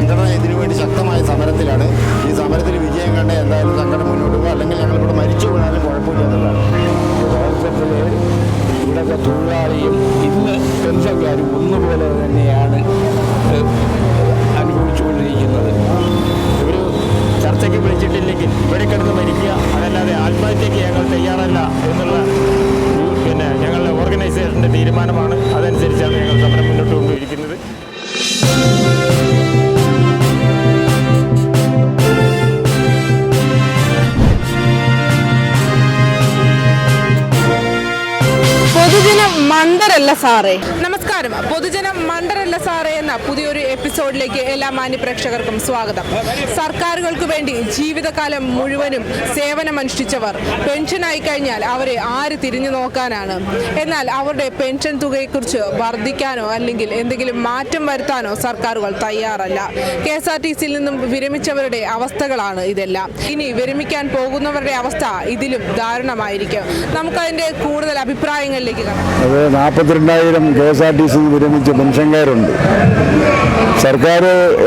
സംഘടന ഇതിനു വേണ്ടി ശക്തമായ സമരത്തിലാണ്. ഈ സമരത്തിൽ വിജയം കണ്ട എന്തായാലും സംഘടന മുന്നോട്ട് പോകുക അല്ലെങ്കിൽ ഞങ്ങളിവിടെ മരിച്ചു വീണാലും കുഴപ്പമില്ല എന്നുള്ളതാണ്. യഥാർത്ഥത്തിൽ ഇവിടുത്തെ തൊഴിലാളിയും ഇന്ന് പെൻഷൻകാരും ഒന്നുപോലെ തന്നെയാണ് അനുഭവിച്ചുകൊണ്ടിരിക്കുന്നത്. ഒരു ചർച്ചയ്ക്ക് വിളിച്ചിട്ടില്ലെങ്കിൽ ഇവിടെ കിടന്ന് മരിക്കുക. അതല്ലാതെ ആത്മഹത്യയ്ക്ക് ഞങ്ങൾ തയ്യാറല്ല എന്നുള്ള സാറേ. നമസ്കാരം. പൊതുജനം മണ്ടരല്ല സാറേ എന്ന പുതിയൊരു എപ്പിസോഡിലേക്ക് എല്ലാ മാന്യപ്രേക്ഷകർക്കും സ്വാഗതം. സർക്കാരുകൾക്ക് വേണ്ടി ജീവിതകാലം മുഴുവനും സേവനമനുഷ്ഠിച്ചവർ പെൻഷനായി കഴിഞ്ഞാൽ അവരെ ആര് തിരിഞ്ഞു നോക്കാനാണ്? എന്നാൽ അവരുടെ പെൻഷൻ തുകയെക്കുറിച്ച് വർദ്ധിക്കാനോ അല്ലെങ്കിൽ എന്തെങ്കിലും മാറ്റം വരുത്താനോ സർക്കാരുകൾ തയ്യാറല്ല. കെ എസ് ആർ ടി സിയിൽ നിന്നും വിരമിച്ചവരുടെ അവസ്ഥകളാണ് ഇതെല്ലാം. ഇനി വിരമിക്കാൻ പോകുന്നവരുടെ അവസ്ഥ ഇതിലും ദാരുണമായിരിക്കും. നമുക്കതിന്റെ കൂടുതൽ അഭിപ്രായങ്ങളിലേക്ക് കാണാം അത് നാൽപ്പത്തിരണ്ടായിരം K S R T C വിരമിച്ച പെൻഷൻകാരുണ്ട്. സർക്കാർ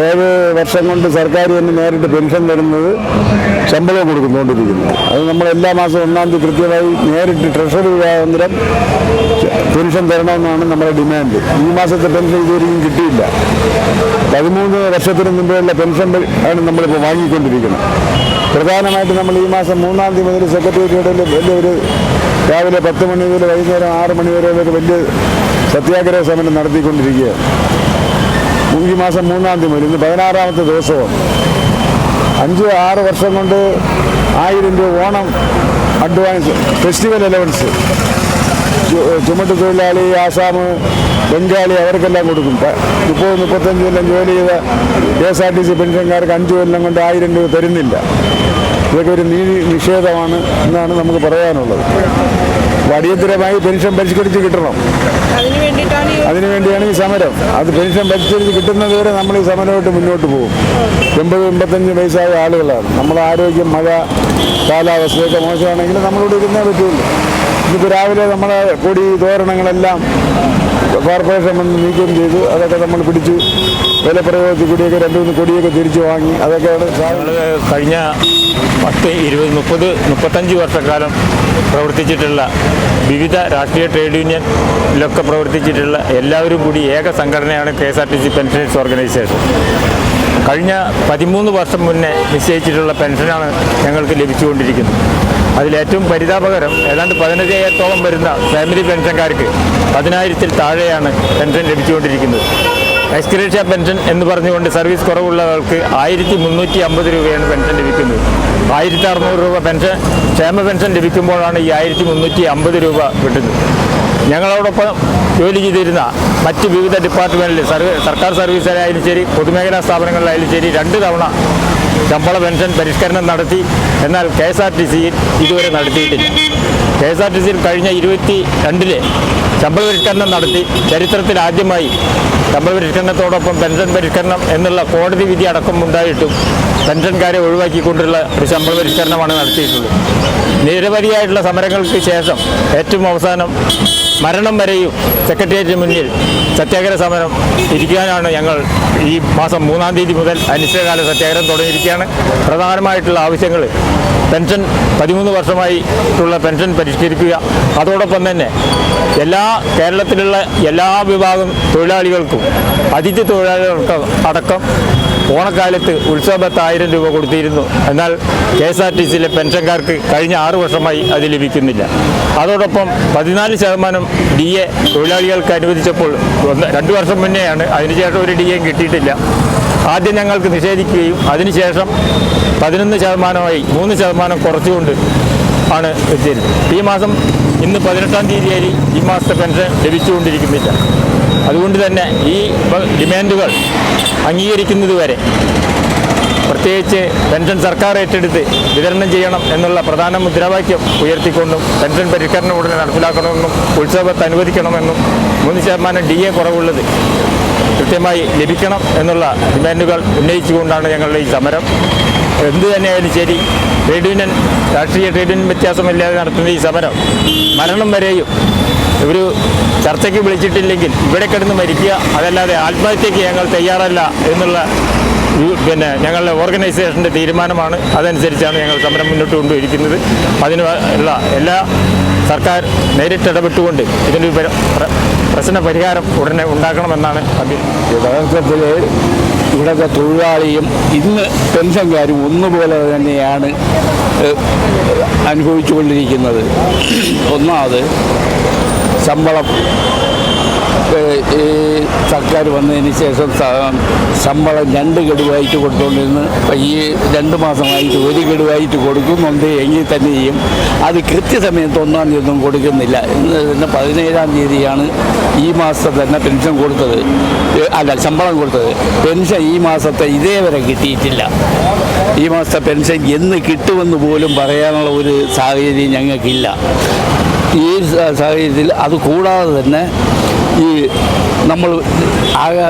ഏഴ് വർഷം കൊണ്ട് സർക്കാർ തന്നെ നേരിട്ട് പെൻഷൻ തരുന്നത് ശമ്പളം കൊടുക്കുന്നുകൊണ്ടിരിക്കുന്നു അത് നമ്മൾ എല്ലാ മാസവും ഒന്നാം തീയതി കൃത്യമായി നേരിട്ട് ട്രഷറി മുഖാന്തരം പെൻഷൻ തരണമെന്നാണ് നമ്മുടെ ഡിമാൻഡ്. ഈ മാസത്തെ പെൻഷൻ ഇതുവരെയും കിട്ടിയില്ല. പതിമൂന്ന് വർഷത്തിന് മുമ്പുള്ള പെൻഷൻ ആണ് നമ്മളിപ്പോൾ വാങ്ങിക്കൊണ്ടിരിക്കുന്നത്. പ്രധാനമായിട്ട് നമ്മൾ ഈ മാസം മൂന്നാം തീയതി മുതൽ സെക്രട്ടേറിയറ്റിൽ വലിയൊരു രാവിലെ പത്ത് മണി മുതൽ വൈകുന്നേരം ആറ് മണി വരെ വലിയ സത്യാഗ്രഹ സമരം നടത്തിക്കൊണ്ടിരിക്കുകയാണ്. ഈ മാസം മൂന്നാം തീയതി മുതൽ ഇന്ന് പതിനാറാമത്തെ ദിവസവും. അഞ്ച് ആറ് വർഷം കൊണ്ട് ആയിരം രൂപ ഓണം അഡ്വാൻസ് ഫെസ്റ്റിവൽ അലവൻസ്. ചുമട്ട് തൊഴിലാളി ആസാം ബംഗാളി അവർക്കെല്ലാം കൊടുക്കും. മുപ്പത് മുപ്പത്തഞ്ച് കൊല്ലം ജോലി ചെയ്ത K S R T C പെൻഷൻകാർക്ക് അഞ്ച് കൊല്ലം കൊണ്ട് ആയിരം രൂപ തരുന്നില്ല. ഇതൊക്കെ ഒരു നീതി നിഷേധമാണ് എന്നാണ് നമുക്ക് പറയാനുള്ളത്. അടിയന്തരമായി പെൻഷൻ പരിഷ്കരിച്ച് കിട്ടണം. അതിനുവേണ്ടിയാണ് ഈ സമരം. അത് പെൻഷൻ പരിഷ്കരിച്ച് കിട്ടുന്നത് വരെ നമ്മൾ ഈ സമരമായിട്ട് മുന്നോട്ട് പോകും. എൺപത് എൺപത്തഞ്ച് വയസ്സായ ആളുകളാണ്. നമ്മുടെ ആരോഗ്യം മഴ കാലാവസ്ഥയൊക്കെ മോശമാണെങ്കിൽ നമ്മളിവിടെ ഇരുന്നേ പറ്റുള്ളൂ. ഇന്നിപ്പോൾ രാവിലെ നമ്മളെ കൊടി തോരണങ്ങളെല്ലാം കോർപ്പറേഷൻ വന്ന് നീക്കം ചെയ്തു. അതൊക്കെ നമ്മൾ പിടിച്ചു. വിലപ്രയോഗത്തിൽ കൂടിയൊക്കെ രണ്ട് മൂന്ന് കൊടിയൊക്കെ തിരിച്ചു വാങ്ങി. അതൊക്കെയാണ് കഴിഞ്ഞ പത്ത് ഇരുപത് മുപ്പത് മുപ്പത്തഞ്ച് വർഷക്കാലം പ്രവർത്തിച്ചിട്ടുള്ള വിവിധ രാഷ്ട്രീയ ട്രേഡ് യൂണിയനിലൊക്കെ പ്രവർത്തിച്ചിട്ടുള്ള എല്ലാവരും കൂടി ഏക സംഘടനയാണ് K S R T C pensioners organisation. കഴിഞ്ഞ പതിമൂന്ന് വർഷം മുന്നേ നിശ്ചയിച്ചിട്ടുള്ള പെൻഷനാണ് ഞങ്ങൾക്ക് ലഭിച്ചുകൊണ്ടിരിക്കുന്നത്. അതിലേറ്റവും പരിതാപകരം ഏതാണ്ട് പതിനയ്യായിരത്തോളം വരുന്ന ഫാമിലി പെൻഷൻകാർക്ക് പതിനായിരത്തിൽ താഴെയാണ് പെൻഷൻ ലഭിച്ചുകൊണ്ടിരിക്കുന്നത്. എക്സ്ക്രേഷ്യ പെൻഷൻ എന്ന് പറഞ്ഞുകൊണ്ട് സർവീസ് കുറവുള്ളവർക്ക് ആയിരത്തി മുന്നൂറ്റി അമ്പത് രൂപയാണ് പെൻഷൻ ലഭിക്കുന്നത്. ആയിരത്തി അറുന്നൂറ് രൂപ പെൻഷൻ ക്ഷേമ പെൻഷൻ ലഭിക്കുമ്പോഴാണ് ഈ ആയിരത്തി മുന്നൂറ്റി അമ്പത് രൂപ കിട്ടുന്നത്. ഞങ്ങളോടൊപ്പം ജോലി ചെയ്തിരുന്ന മറ്റ് വിവിധ ഡിപ്പാർട്ട്മെന്റിൽ സർവീസ് സർക്കാർ സർവീസിലായാലും ശരി പൊതുമേഖലാ സ്ഥാപനങ്ങളിലായാലും ശരി രണ്ട് തവണ ശമ്പള പെൻഷൻ പരിഷ്കരണം നടത്തി. എന്നാൽ കെ എസ് ആർ ടി സിയിൽ ഇതുവരെ നടത്തിയിട്ടില്ല. കെ എസ് ആർ ടി സിയിൽ കഴിഞ്ഞ ഇരുപത്തി രണ്ടിലെ ശമ്പള പരിഷ്കരണം നടത്തി. ചരിത്രത്തിൽ ആദ്യമായി ശമ്പള പരിഷ്കരണത്തോടൊപ്പം പെൻഷൻ പരിഷ്കരണം എന്നുള്ള കോടതി വിധി അടക്കം ഉണ്ടായിട്ടും പെൻഷൻകാരെ ഒഴിവാക്കിക്കൊണ്ടുള്ള ഒരു ശമ്പള പരിഷ്കരണമാണ് നടത്തിയിട്ടുള്ളത്. നിരവധിയായിട്ടുള്ള സമരങ്ങൾക്ക് ശേഷം ഏറ്റവും അവസാനം മരണം വരെയും സെക്രട്ടേറിയറ്റിന് മുന്നിൽ സത്യാഗ്രഹ സമരം ഇരിക്കാനാണ് ഞങ്ങൾ ഈ മാസം മൂന്നാം തീയതി മുതൽ അനിശ്ചിതകാല സത്യാഗ്രഹം തുടങ്ങിയിരിക്കുകയാണ്. പ്രധാനമായിട്ടുള്ള ആവശ്യങ്ങൾ പെൻഷൻ പതിമൂന്ന് വർഷമായിട്ടുള്ള പെൻഷൻ പരിഷ്കരിക്കുക. അതോടൊപ്പം തന്നെ എല്ലാ കേരളത്തിലുള്ള എല്ലാ വിഭാഗം തൊഴിലാളികൾക്കും അതിഥി തൊഴിലാളികൾക്ക് അടക്കം ഓണക്കാലത്ത് ഉത്സവത്ത് ആയിരം രൂപ കൊടുത്തിരുന്നു. എന്നാൽ കെ എസ് ആർ ടി സിയിലെ പെൻഷൻകാർക്ക് കഴിഞ്ഞ ആറു വർഷമായി അത് ലഭിക്കുന്നില്ല. അതോടൊപ്പം പതിനാല് ശതമാനം ഡി എ തൊഴിലാളികൾക്ക് അനുവദിച്ചപ്പോൾ രണ്ട് വർഷം മുന്നെയാണ് അതിനുശേഷം ഒരു ഡി എയും കിട്ടിയിട്ടില്ല. ആദ്യം ഞങ്ങൾക്ക് നിഷേധിക്കുകയും അതിനുശേഷം പതിനൊന്ന് ശതമാനമായി മൂന്ന് ശതമാനം കുറച്ചുകൊണ്ട് ആണ് എത്തിയത്. ഈ മാസം ഇന്ന് പതിനെട്ടാം തീയതിയായി ഈ മാസത്തെ പെൻഷൻ ലഭിച്ചുകൊണ്ടിരിക്കുന്നില്ല. അതുകൊണ്ട് തന്നെ ഈ ഡിമാൻഡുകൾ അംഗീകരിക്കുന്നതുവരെ പ്രത്യേകിച്ച് പെൻഷൻ സർക്കാർ ഏറ്റെടുത്ത് വിതരണം ചെയ്യണം എന്നുള്ള പ്രധാന മുദ്രാവാക്യം ഉയർത്തിക്കൊണ്ടും പെൻഷൻ പരിഷ്കരണം ഉടനെ നടപ്പിലാക്കണമെന്നും ഉത്സവത്ത് അനുവദിക്കണമെന്നും മൂന്ന് ശതമാനം ഡി എ കുറവുള്ളത് കൃത്യമായി ലഭിക്കണം എന്നുള്ള ഡിമാൻഡുകൾ ഉന്നയിച്ചുകൊണ്ടാണ് ഞങ്ങളുടെ ഈ സമരം. എന്ത് തന്നെയായാലും ശരി ട്രേഡ് യൂണിയൻ രാഷ്ട്രീയ ട്രേഡ് യൂണിയൻ വ്യത്യാസമില്ലാതെ നടത്തുന്ന ഈ സമരം മരണം വരെയും ഒരു ചർച്ചയ്ക്ക് വിളിച്ചിട്ടില്ലെങ്കിൽ ഇവിടെ കിടന്ന് മരിക്കുക അതല്ലാതെ ആത്മഹത്യക്ക് ഞങ്ങൾ തയ്യാറല്ല എന്നുള്ള പിന്നെ ഞങ്ങളുടെ ഓർഗനൈസേഷന്റെ തീരുമാനമാണ്. അതനുസരിച്ചാണ് ഞങ്ങൾ സമരം മുന്നോട്ട് കൊണ്ടുപോയിരിക്കുന്നത്. അതിന് ഉള്ള എല്ലാ സർക്കാർ നേരിട്ടിടപെട്ടുകൊണ്ട് ഇതിന്റെ പ്രശ്ന പരിഹാരം ഉടനെ ഉണ്ടാക്കണമെന്നാണ് യഥാർത്ഥത്തിൽ ഇവിടുത്തെ തൊഴിലാളിയും ഇന്ന് പെൻഷൻകാരും ഒന്നുപോലെ തന്നെയാണ് അനുഭവിച്ചുകൊണ്ടിരിക്കുന്നത്. ഒന്നാമത് ശമ്പളം ഈ സർക്കാർ വന്നതിന് ശേഷം ശമ്പളം രണ്ട് ഗഡുവായിട്ട് കൊടുത്തുകൊണ്ടിരുന്ന് ഈ രണ്ട് മാസമായിട്ട് ഒരു ഗഡുവായിട്ട് കൊടുക്കുന്നുണ്ട് എങ്കിൽ തന്നെയും അത് കൃത്യസമയത്ത് ഒന്നാം തീയതി ഒന്നും കൊടുക്കുന്നില്ല. ഇന്ന് തന്നെ പതിനേഴാം തീയതിയാണ് ഈ മാസത്തെ തന്നെ പെൻഷൻ കൊടുത്തത്. അല്ല ശമ്പളം കൊടുത്തത്. പെൻഷൻ ഈ മാസത്തെ ഇതേവരെ കിട്ടിയിട്ടില്ല. ഈ മാസത്തെ പെൻഷൻ എന്ന് കിട്ടുമെന്ന് പോലും പറയാനുള്ള ഒരു സാഹചര്യം ഞങ്ങൾക്കില്ല. ഈ സാഹചര്യത്തിൽ അത് കൂടാതെ തന്നെ ഈ നമ്മൾ ആകെ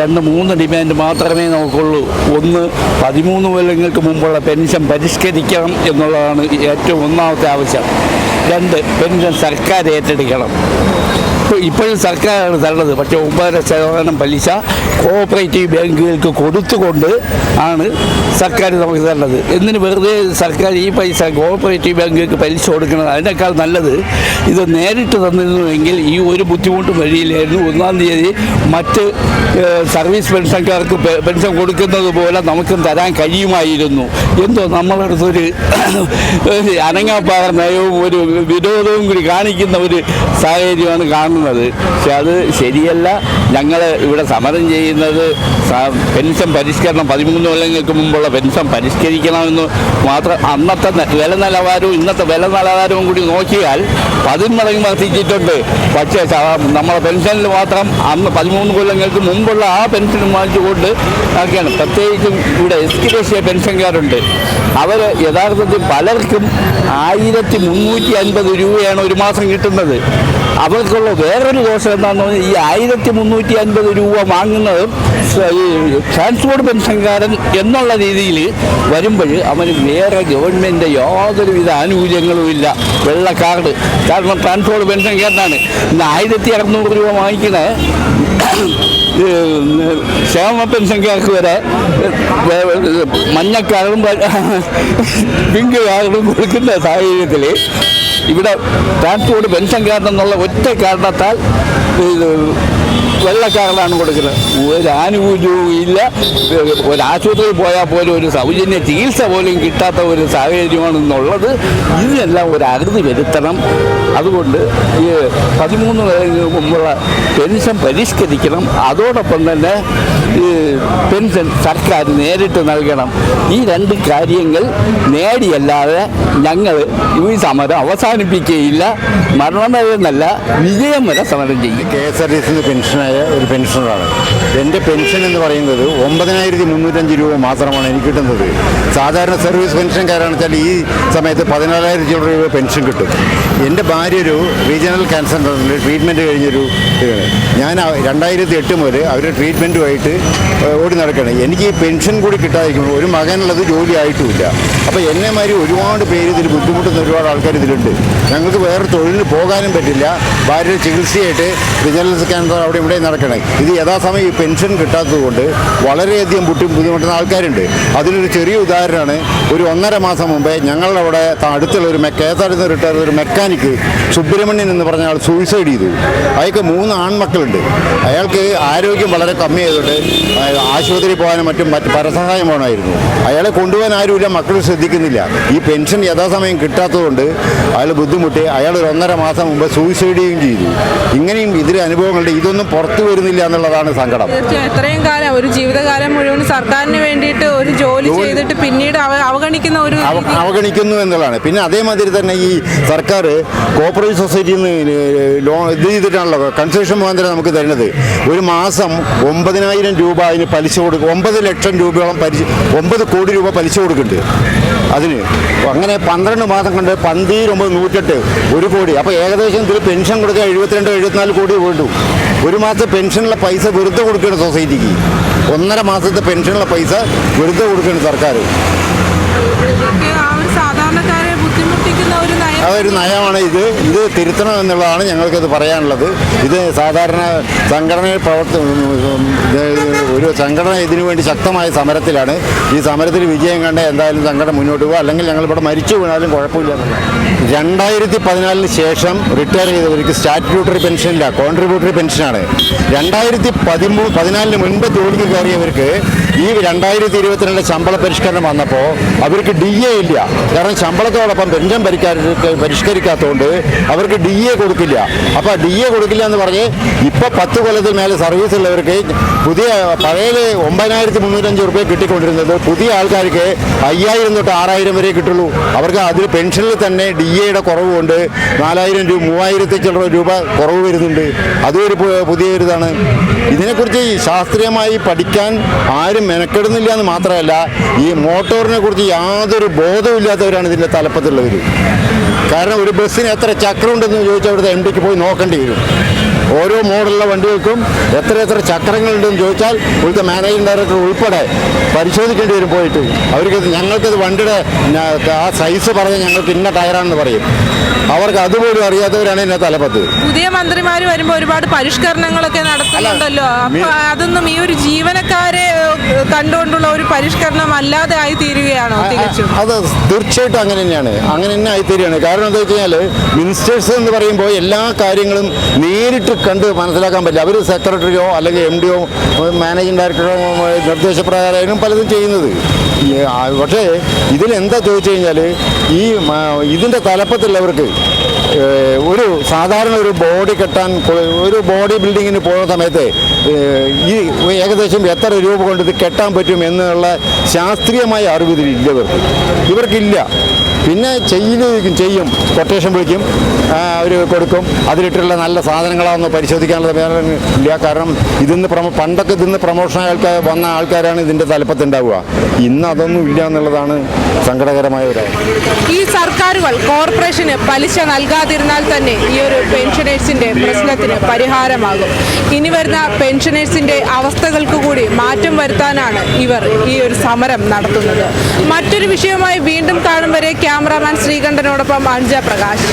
രണ്ട് മൂന്ന് ഡിമാൻഡ് മാത്രമേ നമുക്കുള്ളൂ. ഒന്ന് പതിമൂന്ന് കൊല്ലങ്ങൾക്ക് മുമ്പുള്ള പെൻഷൻ പരിഷ്കരിക്കണം എന്നുള്ളതാണ് ഏറ്റവും ഒന്നാമത്തെ ആവശ്യം. രണ്ട് പെൻഷൻ സർക്കാർ ഏറ്റെടുക്കണം. ഇപ്പോൾ ഇപ്പോഴും സർക്കാരാണ് തരുന്നത് പക്ഷേ ഒമ്പതര ശതമാനം പലിശ കോഓപ്പറേറ്റീവ് ബാങ്കുകൾക്ക് കൊടുത്തുകൊണ്ട് ആണ് സർക്കാർ നമുക്ക് തരുന്നത്. എന്തിന് വെറുതെ സർക്കാർ ഈ പൈസ കോഓപ്പറേറ്റീവ് ബാങ്കുകൾക്ക് പലിശ കൊടുക്കുന്നത്? അതിനേക്കാൾ നല്ലത് ഇത് നേരിട്ട് തന്നിരുന്നുവെങ്കിൽ ഈ ഒരു ബുദ്ധിമുട്ടും വഴിയില്ലായിരുന്നു. ഒന്നാം തീയതി മറ്റ് സർവീസ് പെൻഷൻകാർക്ക് പെൻഷൻ കൊടുക്കുന്നത് പോലെ നമുക്കും തരാൻ കഴിയുമായിരുന്നു. എന്തോ നമ്മളടുത്തൊരു അനങ്ങാപ്പാറ നയവും ഒരു വിരോധവും കൂടി കാണിക്കുന്ന ഒരു സാഹചര്യമാണ് കാണുന്നത്. പക്ഷെ അത് ശരിയല്ല. ഞങ്ങൾ ഇവിടെ സമരം ചെയ്യുന്നത് പെൻഷൻ പരിഷ്കരണം പതിമൂന്ന് കൊല്ലങ്ങൾക്ക് മുമ്പുള്ള പെൻഷൻ പരിഷ്കരിക്കണമെന്ന് മാത്രം അന്നത്തെ വില നിലവാരവും ഇന്നത്തെ വില നിലവാരവും കൂടി നോക്കിയാൽ പതിന്മടങ്ങ് വർദ്ധിച്ചിട്ടുണ്ട്. പക്ഷേ നമ്മളെ പെൻഷനിൽ മാത്രം അന്ന് പതിമൂന്ന് കൊല്ലങ്ങൾക്ക് മുമ്പുള്ള ആ പെൻഷൻ വാങ്ങിച്ചുകൊണ്ട് ഒക്കെയാണ് പ്രത്യേകിച്ചും ഇവിടെ എസ് ടി ദേശീയ പെൻഷൻകാരുണ്ട്. അവർ യഥാർത്ഥത്തിൽ പലർക്കും ആയിരത്തി മുന്നൂറ്റി അൻപത് രൂപയാണ് ഒരു മാസം കിട്ടുന്നത്. അവർക്കുള്ള വേറൊരു ദോഷം എന്താണെന്ന് പറഞ്ഞാൽ ഈ ആയിരത്തി മുന്നൂറ്റി അൻപത് രൂപ വാങ്ങുന്നത് ഈ ട്രാൻസ്പോർട്ട് പെൻഷൻകാരൻ എന്നുള്ള രീതിയിൽ വരുമ്പോൾ അവന് വേറെ ഗവൺമെന്റ് യാതൊരുവിധ ആനുകൂല്യങ്ങളും ഇല്ല. വെള്ള കാർഡ് കാരണം ട്രാൻസ്പോർട്ട് പെൻഷൻകാരനാണ്. ഇന്ന് ആയിരത്തി അറുന്നൂറ് രൂപ വാങ്ങിക്കണേ ഏഹ് ക്ഷേമ പെൻഷൻകാർക്ക് വരെ ഏഹ് മഞ്ഞക്കാർഡും പിങ്ക് കാർഡും കൊടുക്കുന്ന സാഹചര്യത്തിൽ ഇവിടെ ട്രാൻസ്പോർട്ട് പെൻഷൻ കാർഡ് എന്നുള്ള ഒറ്റ കാരണത്താൽ ഇത് വെള്ള കാർഡാണ് കൊടുക്കുന്നത്. ഒരു ആനുകൂല്യവും ഇല്ല. ഒരാശുപത്രിയിൽ പോയാൽ പോലും ഒരു സൗജന്യ ചികിത്സ പോലും കിട്ടാത്ത ഒരു സാഹചര്യമാണ് ഇന്നുള്ളത് ഇതിനെല്ലാം ഒരു അകൃതി വരുത്തണം. അതുകൊണ്ട് ഈ പതിമൂന്ന് മുമ്പുള്ള പെൻഷൻ പരിഷ്കരിക്കണം. അതോടൊപ്പം തന്നെ ഈ പെൻഷൻ സർക്കാർ നേരിട്ട് നൽകണം. ഈ രണ്ട് കാര്യങ്ങൾ നേടിയല്ലാതെ ഞങ്ങൾ ഈ സമരം അവസാനിപ്പിക്കുകയില്ല. മരണം വരെ എന്നല്ല വിജയം വരെ സമരം ചെയ്യും. K S R T C പെൻഷനായ ഒരു പെൻഷനറാണ് എന്റെ പെൻഷൻ എന്ന് പറയുന്നത് ഒമ്പതിനായിരത്തി മുന്നൂറ്റഞ്ച് രൂപ മാത്രമാണ് എനിക്ക് കിട്ടുന്നത്. സാധാരണ സർവീസ് പെൻഷൻകാരാണെന്ന് വെച്ചാൽ ഈ സമയത്ത് പതിനാലായിരത്തി രൂപ പെൻഷൻ കിട്ടും. എന്റെ ഭാര്യ ഒരു റീജിയണൽ ക്യാൻസർ സെന്ററിൽ ട്രീറ്റ്മെന്റ് കഴിഞ്ഞൊരു ഞാൻ രണ്ടായിരത്തി എട്ട് മുതൽ അവർ ട്രീറ്റ്മെന്റുമായിട്ട് ഓടി നടക്കുകയാണ്. എനിക്ക് ഈ പെൻഷൻ കൂടി കിട്ടാതിരിക്കുമ്പോൾ ഒരു മകനുള്ളത് ജോലി ആയിട്ടുമില്ല അപ്പോൾ എന്നെ മാതിരി ഒരുപാട് പേര് ഇതിൽ ബുദ്ധിമുട്ടുന്ന ഒരുപാട് ആൾക്കാർ ഇതിലുണ്ട്. ഞങ്ങൾക്ക് വേറെ തൊഴിലിന് പോകാനും പറ്റില്ല. ഭാര്യയുടെ ചികിത്സയായിട്ട് റീജിയണൽ ക്യാൻസർ അവിടെ ഇവിടെ നടക്കണം. ഇത് യഥാസമയം ഈ പെൻഷൻ കിട്ടാത്തതുകൊണ്ട് വളരെയധികം ബുദ്ധി ബുദ്ധിമുട്ടുന്ന ആൾക്കാരുണ്ട്. അതിനൊരു ചെറിയ ഉദാഹരണമാണ്. ഒരു ഒന്നര മാസം മുമ്പേ ഞങ്ങളുടെ അവിടെ അടുത്തുള്ള ഒരു K S R T retire ഒരു മെക്കാനിക്ക് സുബ്രഹ്മണ്യൻ എന്ന് പറഞ്ഞ ആൾ സൂയിസൈഡ് ചെയ്തു. അയാൾക്ക് മൂന്ന് ആൺമക്കളുണ്ട്. അയാൾക്ക് ആരോഗ്യം വളരെ കമ്മിയായതുകൊണ്ട് ആശുപത്രിയിൽ പോകാനും മറ്റും മറ്റ് പരസഹായം വേണമായിരുന്നു. അയാളെ കൊണ്ടുപോകാൻ ആരുമില്ല മക്കൾ ശ്രദ്ധിക്കുന്നില്ല. ഈ പെൻഷൻ യഥാസമയം കിട്ടാത്തതുകൊണ്ട് അയാൾ ബുദ്ധിമുട്ടി. അയാൾ ഒരു ഒന്നര മാസം മുമ്പ് സൂയിസൈഡ് ചെയ്യുകയും ചെയ്തു. ഇങ്ങനെയും ഇതിലെ അനുഭവങ്ങളുണ്ട് ഇതൊന്നും പുറത്തു വരുന്നില്ല എന്നുള്ളതാണ് സങ്കടം. തീർച്ചയായും. ഇത്രയും കാലം ഒരു ജീവിതകാലം മുഴുവൻ സർക്കാരിന് വേണ്ടിയിട്ട് ഒരു ജോലി ചെയ്തിട്ട് പിന്നീട് അവ- അവഗണിക്കുന്ന ഒരു അവ- അവഗണിക്കുന്നു എന്നുള്ളതാണ്. പിന്നെ അതേമാതിരി തന്നെ ഈ സർക്കാർ കോപ്പറേറ്റീവ് സൊസൈറ്റിയിൽ നിന്ന് ലോൺ ഇത് ചെയ്തിട്ടാണല്ലോ കൺസെഷൻ മുഖാന്തരം നമുക്ക് തരുന്നത്. ഒരു മാസം ഒമ്പതിനായിരം രൂപ അതിന് പലിശ കൊടുക്കും ഒമ്പത് ലക്ഷം രൂപയോളം പലിശ ഒമ്പത് കോടി രൂപ പലിശ കൊടുക്കുന്നുണ്ട്. അതിന്. അങ്ങനെ പന്ത്രണ്ട് മാസം കൊണ്ട് പന്തിരൊമ്പത് നൂറ്റെട്ട് ഒരു കോടി. അപ്പോൾ ഏകദേശം ഇതിൽ പെൻഷൻ കൊടുക്കുക എഴുപത്തിരണ്ട് എഴുപത്തിനാല് കോടി വേണ്ടു. ഒരു മാസത്തെ പെൻഷനുള്ള പൈസ വെറുതെ കൊടുക്കുകയാണ് സൊസൈറ്റിക്ക്. ഒന്നര മാസത്തെ പെൻഷനുള്ള പൈസ വെറുതെ കൊടുക്കുകയാണ് സർക്കാർ ഒരു നയമാണ്. ഇത് ഇത് തിരുത്തണം എന്നുള്ളതാണ് ഞങ്ങൾക്കിത് പറയാനുള്ളത്. ഇത് സാധാരണ സംഘടനയിൽ പ്രവർത്തി ഒരു സംഘടന ഇതിനു വേണ്ടി ശക്തമായ സമരത്തിലാണ്. ഈ സമരത്തിൽ വിജയം കണ്ട എന്തായാലും സംഘടന മുന്നോട്ട് പോകുക അല്ലെങ്കിൽ ഞങ്ങൾ ഇവിടെ മരിച്ചു വീണാലും കുഴപ്പമില്ല. രണ്ടായിരത്തി പതിനാലിന് ശേഷം റിട്ടയർ ചെയ്തവർക്ക് സ്റ്റാറ്റ്യൂട്ടറി പെൻഷനില്ല കോൺട്രിബ്യൂട്ടറി പെൻഷനാണ് രണ്ടായിരത്തി പതിമൂ പതിനാലിന് മുൻപ് ജോലിക്ക് കയറിയവർക്ക് ഈ രണ്ടായിരത്തി ഇരുപത്തിരണ്ട് ശമ്പള പരിഷ്കരണം വന്നപ്പോൾ അവർക്ക് ഡി എ ഇല്ല. കാരണം ശമ്പളത്തോടൊപ്പം പെൻഷൻ പരിക്കാ പരിഷ്കരിക്കാത്തതുകൊണ്ട് അവർക്ക് ഡി എ കൊടുക്കില്ല. അപ്പോൾ ഡി എ കൊടുക്കില്ല എന്ന് പറഞ്ഞ് ഇപ്പോൾ പത്ത് കൊല്ലത്തിൽ മേലെ സർവീസ് ഉള്ളവർക്ക് പുതിയ പഴയ ഒമ്പതിനായിരത്തി മുന്നൂറ്റഞ്ച് റുപ്യ കിട്ടിക്കൊണ്ടിരുന്നത് പുതിയ ആൾക്കാർക്ക് അയ്യായിരം തൊട്ട് ആറായിരം വരെ കിട്ടുള്ളൂ. അവർക്ക് അതിൽ പെൻഷനിൽ തന്നെ ഡി എയുടെ കുറവ് കൊണ്ട് നാലായിരം രൂപ മൂവായിരത്തി ചില്ലറ രൂപ കുറവ് വരുന്നുണ്ട്. അതൊരു ഒരു ഇതാണ് ഇതിനെക്കുറിച്ച് ശാസ്ത്രീയമായി പഠിക്കാൻ ആരും മെനക്കെടുന്നില്ല എന്ന് മാത്രമല്ല ഈ മോട്ടോറിനെ കുറിച്ച് യാതൊരു ബോധമില്ലാത്തവരാണ് ഇതിന്റെ തലപ്പത്തുള്ളവർ കാരണം ഒരു ബസ്സിന് എത്ര ചക്രം ഉണ്ടെന്ന് ചോദിച്ചാൽ അവിടുത്തെ എം ഡിക്ക് പോയി നോക്കേണ്ടി വരും. ഓരോ മോഡലുള്ള വണ്ടികൾക്കും എത്ര എത്ര ചക്രങ്ങളുണ്ടെന്ന് ചോദിച്ചാൽ ഇവിടുത്തെ മാനേജിംഗ് ഡയറക്ടർ ഉൾപ്പെടെ പരിശോധിക്കേണ്ടി വരും പോയിട്ട്. അവർക്ക് ഞങ്ങൾക്കത് വണ്ടിയുടെ ആ സൈസ് പറഞ്ഞ് ഞങ്ങൾക്ക് ഇന്ന ടയറാണെന്ന് പറയും. അവർക്ക് അതുപോലും അറിയാത്തവരാണ് എന്നെ തലപ്പത്ത്. പുതിയ മന്ത്രിമാർ വരുമ്പോൾ ഒരുപാട് പരിഷ്കരണങ്ങളൊക്കെ നടത്തുന്നുണ്ടല്ലോ. അപ്പൊ അതൊന്നും ഈ ഒരു ജീവനക്കാരെ കണ്ടുകൊണ്ടുള്ള ഒരു പരിഷ്കരണം അല്ലാതെ ആയി തീരുകയാണോ തികച്ചും? അത് തീർച്ചയായിട്ടും അങ്ങനെ തന്നെയാണ്. അങ്ങനെ തന്നെ ആയി തീരുകയാണ് കാരണം എന്താ വെച്ച് കഴിഞ്ഞാൽ മിനിസ്റ്റേഴ്സ് എന്ന് പറയുമ്പോൾ എല്ലാ കാര്യങ്ങളും നേരിട്ട് കണ്ട് മനസ്സിലാക്കാൻ പറ്റില്ല. അവർ സെക്രട്ടറിയോ അല്ലെങ്കിൽ എം ഡിയോ മാനേജിംഗ് ഡയറക്ടറോ നിർദ്ദേശപ്രകാരമായാലും പലതും ചെയ്യുന്നത്. പക്ഷേ ഇതിലെന്താ ചോദിച്ചു കഴിഞ്ഞാൽ ഈ ഇതിന്റെ തലപ്പത്തുള്ളവർക്ക് ഒരു സാധാരണ ഒരു ബോഡി കെട്ടാൻ ഒരു ബോഡി ബിൽഡിങ്ങിന് പോകുന്ന സമയത്ത് ഈ ഏകദേശം എത്ര രൂപ കൊണ്ട് ഇത് കെട്ടാൻ പറ്റും എന്നുള്ള ശാസ്ത്രീയമായ അറിവ് ഇതിലില്ല ഇവർക്ക്. ഇവർക്കില്ല. പിന്നെ ചെയ്യിക്കും ചെയ്യും. കൊട്ടേഷൻ വിളിക്കും. അവർ കൊടുക്കും. അതിലിട്ടുള്ള നല്ല സാധനങ്ങളാണെന്ന് പരിശോധിക്കാനുള്ള ഇല്ല. കാരണം ഇതിന്ന് പ്രമോ പണ്ടൊക്കെ ഇതിന്ന് പ്രൊമോഷൻ ആൾക്കാർ വന്ന ആൾക്കാരാണ് ഇതിന്റെ തലപ്പത്തുണ്ടാവുക. ഇന്ന് അതൊന്നും ഇല്ല എന്നുള്ളതാണ് സങ്കടകരമായ ഒരു ഈ സർക്കാരുകൾ കോർപ്പറേഷന് പലിശ നൽകാതിരുന്നാൽ തന്നെ ഈ ഒരു പെൻഷനേഴ്സിന്റെ പ്രശ്നത്തിന് പരിഹാരമാകും. ഇനി വരുന്ന പെൻഷനേഴ്സിന്റെ അവസ്ഥകൾക്ക് കൂടി മാറ്റം വരുത്താനാണ് ഇവർ ഈ ഒരു സമരം നടത്തുന്നത്. മറ്റൊരു വിഷയമായി വീണ്ടും കാണും വരെ. ക്യാമറാമാൻ ശ്രീകണ്ഠനോടൊപ്പം അഞ്ജ പ്രകാശ്.